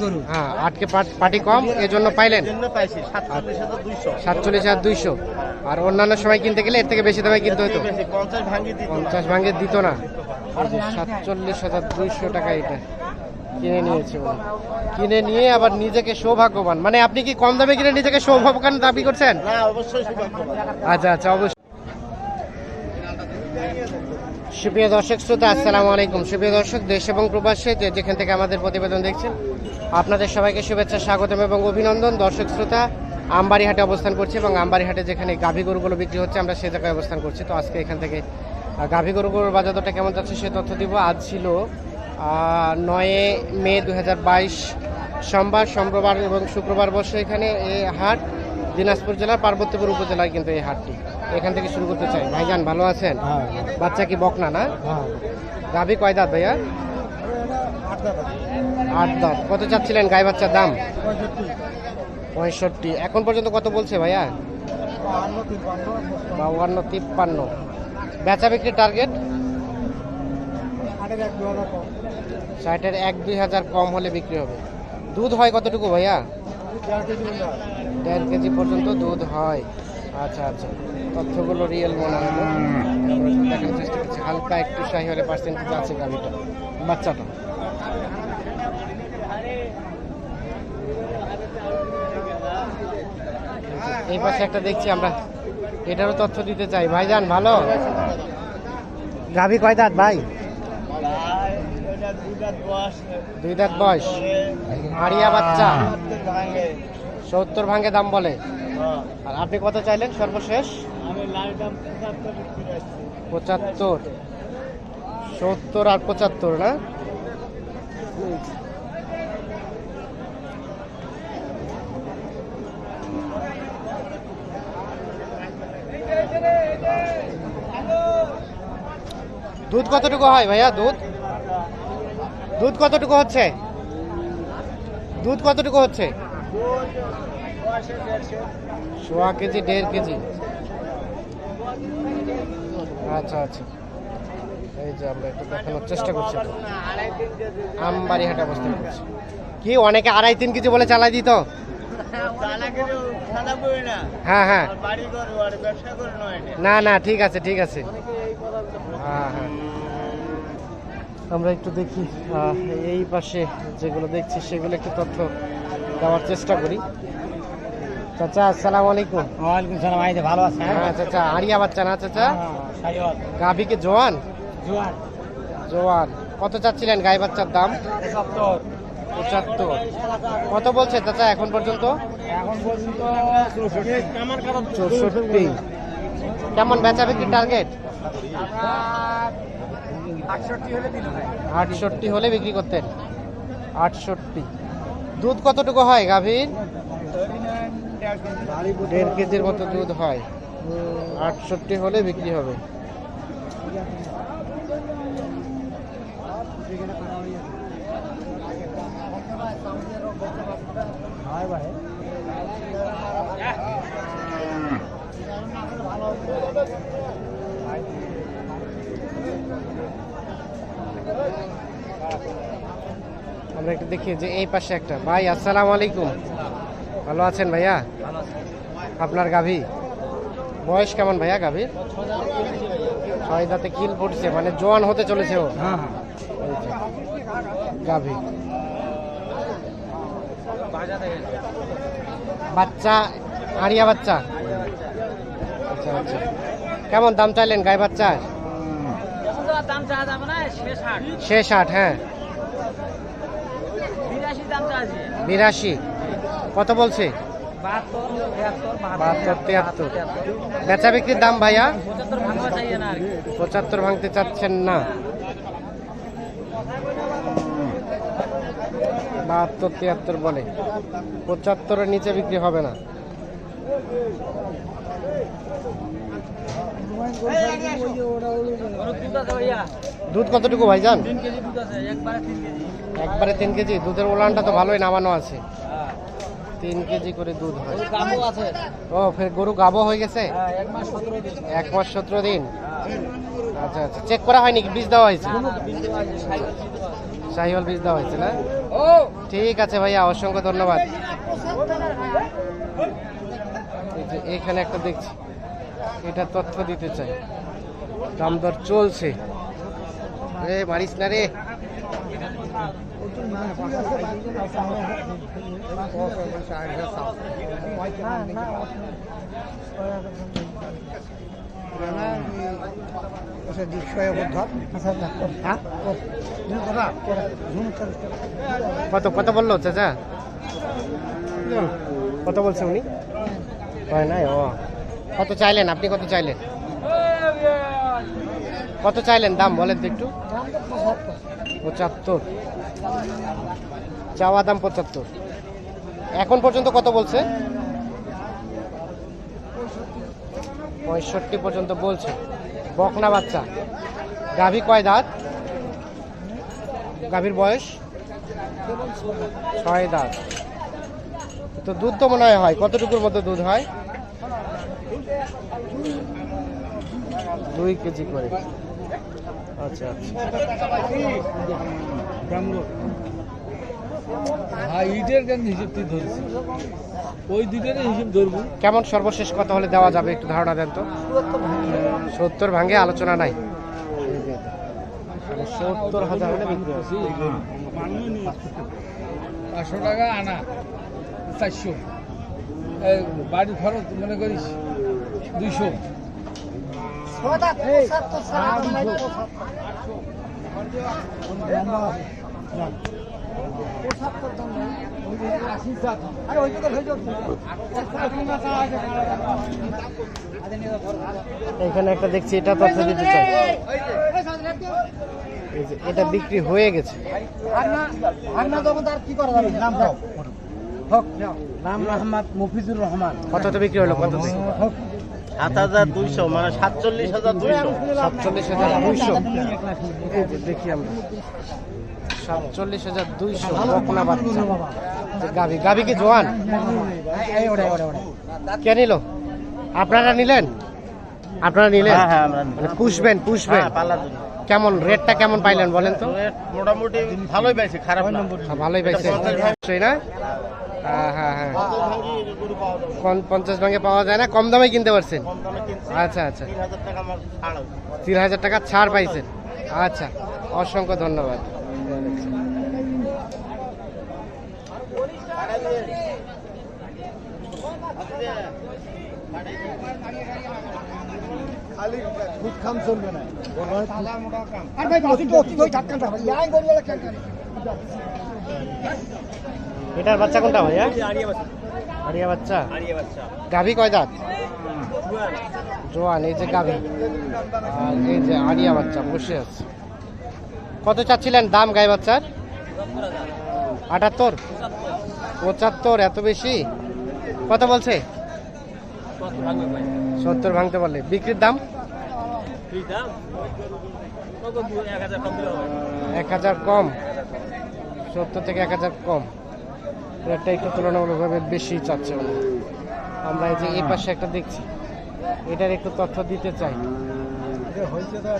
গরু। হ্যাঁ আটকে পাট- কম এজন্য পাইলেন? সাতচল্লিশ হাজার দুইশো। আর অন্যান্য সময় কিনতে গেলে এর থেকে বেশি দামে কিনতে হতো পঞ্চাশ ভাঙি দিত। না। সাতচল্লিশ হাজার দুইশো টাকা এটা। কিনে নিয়েছে। কিনে নিয়ে আবার নিজেকে সৌভাগ্যবান। মানে আপনি কি কম দামে কিনে নিজেকে সৌভাগ্যবান দাবি করছেন? আচ্ছা আচ্ছা অবশ্যই। সুপ্রিয় দর্শক, শ্রোতা, আসসালামু আলাইকুম। সুপ্রিয় দর্শক, দেশ এবং প্রবাসে যে যেখান থেকে আমাদের প্রতিবেদন দেখছেন, আপনাদের সবাইকে শুভেচ্ছা, স্বাগতম এবং অভিনন্দন। দর্শক, শ্রোতা, আমবাড়িহাটে অবস্থান করছি এবং আমবাড়িহাটে যেখানে গাভী গরুগুলো বিক্রি হচ্ছে, আমরা সে জায়গায় অবস্থান করছি। তো আজকে এখান থেকে গাভী গরুগুলোর বাজার দরটা কেমন যাচ্ছে সে তথ্য দিব। আজ ছিল নয় মে দু হাজার বাইশ সোমবার সোমবার এবং শুক্রবার বসে এখানে এই হাট। দিনাজপুর জেলার পার্বতীপুর উপজেলায় কিন্তু এই হাটটি। এখান থেকে শুরু করতে চাই। ভাইজান ভালো আছেন? হ্যাঁ। বাচ্চা কি বকনা না? হ্যাঁ। গাভী কয় দাঁত ভাইয়া? আট দাঁত। কত চাচ্ছিলেন গাই বাচ্চার দাম? পঁয়ষট্টি। এখন পর্যন্ত কত বলছে ভাইয়া? বাউান্ন তিপ্পান্ন। বেচা বিক্রির টার্গেট ষাটের এক দুই হাজার কম হলে বিক্রি হবে। দুধ হয় কতটুকু ভাইয়া? দেড় কেজি পর্যন্ত দুধ হয়। আচ্ছা আচ্ছা। তথ্যগুলো রিয়েল মনে হলো। আমরা দেখার চেষ্টা করছি। হালকা একটু শাহি হলে পার্সেন্টেজ আছে গাড়িটা বাচ্চাটা। এই পাশে একটা দেখছি আমরা। এটারও তথ্য দিতে চাই। ভাইজান ভালো? গাভী কয় দাঁত ভাই? দুই দাঁত বয়স। আড়িয়া বাচ্চা। সত্তর ভাঙে দাম বলে। আর আপনি কত চাইলেন সর্বশেষ? পঁচাত্তর। সত্তর আর পঁচাত্তর না? দুধ কতটুকু হয় ভাইয়া? দুধ? দুধ কতটুকু হচ্ছে? দুধ কতটুকু হচ্ছে? সোয়া কেজি, দেড় কেজি। আচ্ছা আচ্ছা। এই যে আমরা একটু দেখানোর চেষ্টা করছি। আমবাড়ি হাটে অবস্থান করছি কি, অনেকে আড়াই তিন কেজি বলে চালাই দিত? হ্যাঁ হ্যাঁ। না না, ঠিক আছে ঠিক আছে। হ্যাঁ হ্যাঁ। আমরা একটু দেখি এই পাশে যেগুলো দেখছি, সেগুলো একটু তথ্য দেওয়ার চেষ্টা করি। চাচা আসসালামু আলাইকুম। ওয়ালাইকুম সালাম আইতে ভালো আছেন? হ্যাঁ চাচা আড়িয়া বাচ্চা না চাচা? সাইওয়াল। গাভী কি জোয়ান? জোয়ান। জোয়ান। কত চাচ্ছিলেন গাই বাচ্চার দাম? পঁচাত্তর। কত বলছে চাচা এখন পর্যন্ত? এখন পর্যন্ত চৌষট্টি। কেমন বেচা বিক্রির টার্গেট আটষট্টি হলে বিক্রি করতেন। আটষট্টি। দুধ কতটুকু হয় গাভীর? দেড় কেজির মতো দুধ হয়। আটষট্টি হলে বিক্রি হবে। আমরা একটু দেখি যে এই পাশে একটা। ভাই, আসসালামু আলাইকুম। ভালো আছেন ভাইয়া? আপনার গাভী? বয়স কেমন ভাইয়া গাভীর? ছয় দাঁতে কিল পড়ছে মানে জোয়ান হতে চলেছে ও। হ্যাঁ হ্যাঁ। গাভী। বাচ্চা আড়িয়া বাচ্চা? আচ্ছা আচ্ছা। কেমন দাম চাইলেন গায়ে বাচ্চার? সে ষাট হ্যাঁ। বিরাশি। কত বলছে? বাহাত্তর তিয়াত্তর। বেচা বিক্রির দাম ভাইয়া? পঁচাত্তর ভাঙতে চাচ্ছেন না। বাহাত্তর তিয়াত্তর বলে। পঁচাত্তরের নিচে বিক্রি হবে না। দুধ কতটুকু ভাইজান? একবারে তিন কেজি? দুধের ওলানটা তো ভালোই নামানো আছে। তিন কেজি করে দুধ হয়। ও ফের গরু গাবো হয়ে গেছে? হ্যাঁ এক মাস সতেরো দিন। আচ্ছা আচ্ছা। চেক করা হয়নি বীজ দেওয়া হয়েছে? শাহিওয়াল বীজ দেওয়া হয়েছে না? ঠিক আছে ভাইয়া অসংখ্য ধন্যবাদ। এখানে একটা দেখছি এটা তথ্য দিতে চাই। দাম দর চলছে। রে মারিস না রে। কত কত বলল চাচা কত বলছে উনি হয় নাই ও কত চাইলেন আপনি কত চাইলেন কত চাইলেন? দাম বলেন তো একটু। পঁচাত্তর। চাওয়া দাম পঁচাত্তর। এখন পর্যন্ত কত বলছে? পঁয়ষট্টি পর্যন্ত বলছে। বকনা বাচ্চা। গাভী কয় দাঁত? গাভীর বয়স? ছয় দাঁত। তো দুধ তো মনে হয় কতটুকুর মতো দুধ হয়? দুই কেজি করে। আচ্ছা। আচ্ছা হ্যাঁ ইটের কেন হিসেব তুই ধরছি। ওই হিসেব ধরবো। কেমন সর্বশেষ কত হলে দেওয়া যাবে? একটু ধারণা দেন তো। সত্তর ভাঙে আলোচনা নাই। মানে সত্তর হাজার হলে বিক্রি পাঁচশো টাকা আনা চারশো। বাড়ির খরচ মনে করিস দুইশো। এখানে একটা দেখছি এটা তথ্য দিতে চাই এটা বিক্রি হয়ে গেছে। নাম রহমান মফিজুর রহমান। কততে বিক্রি হলো কত সাত হাজার দুইশো মানে সাতচল্লিশ হাজার দুইশো। সাতচল্লিশ হাজার দুইশো। এই যে দেখি আমরা। সাতচল্লিশ হাজার দুইশো বকনা বাচ্চা। গাভি। গাভি কি জোয়ান? কে নিল? আপনারা নিলেন? আপনারা নিলেন? হ্যাঁ হ্যাঁ মানে পুষবেন পুষবেন। হ্যাঁ কেমন রেটটা কেমন পাইলেন বলেন তো? মোটামুটি ভালোই পাইছে খারাপ ভালোই পাইছে। না? পঞ্চাশ ভাঙি পাওয়া যায় না কম দামে কিনতে পারছেন কম দামে কিনছি আচ্ছা আচ্ছা তিন হাজার টাকা আমার ছাড় আছে। তিন হাজার টাকা ছাড় পাইছেন আচ্ছা অসংখ্য ধন্যবাদ এটার বাচ্চা কোনটা ভাইয়া? আরিয়া বাচ্চা। গাভী কয় দাঁত? জোয়ান। এই যে গাভী। আর এই যে আরিয়া বাচ্চা বসে আছে। কত চাচ্ছিলেন দাম গাই বাচ্চার? আটাত্তর। পঁচাত্তর এত বেশি? কত বলছে? সত্তর ভাঙতে পারলে বিক্রির দাম? এক হাজার কম। সত্তর থেকে এক হাজার কম। রেটটা একটু তুলনামূলকভাবে বেশি চাচ্ছে উনি। আমরা এই যে এই পাশে একটা দেখছি এটার একটু তথ্য দিতে চাই। হয়েছে যা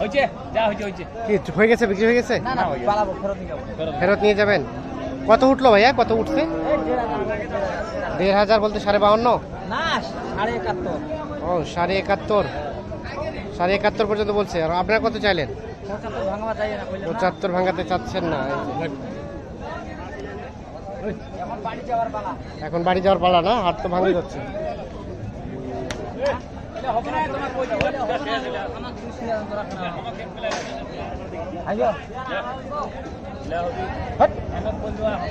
হয়েছে? হয়েছে? কি হয়ে গেছে? বিক্রি হয়ে গেছে। ফেরত নিয়ে যাবেন? কত উঠল ভাইয়া? কত উঠছে? দেড় হাজার বলতে সাড়ে বাহান্ন ও সাড়ে একাত্তর। সাড়ে একাত্তর পর্যন্ত বলছে। আর আপনারা কত চাইলেন? পঁচাত্তর ভাঙাতে চাচ্ছেন না এখন বাড়ি যাওয়ার পালা। এখন বাড়ি যাওয়ার পালা না? হাট তো ভাঙে যাচ্ছে। এটা হবে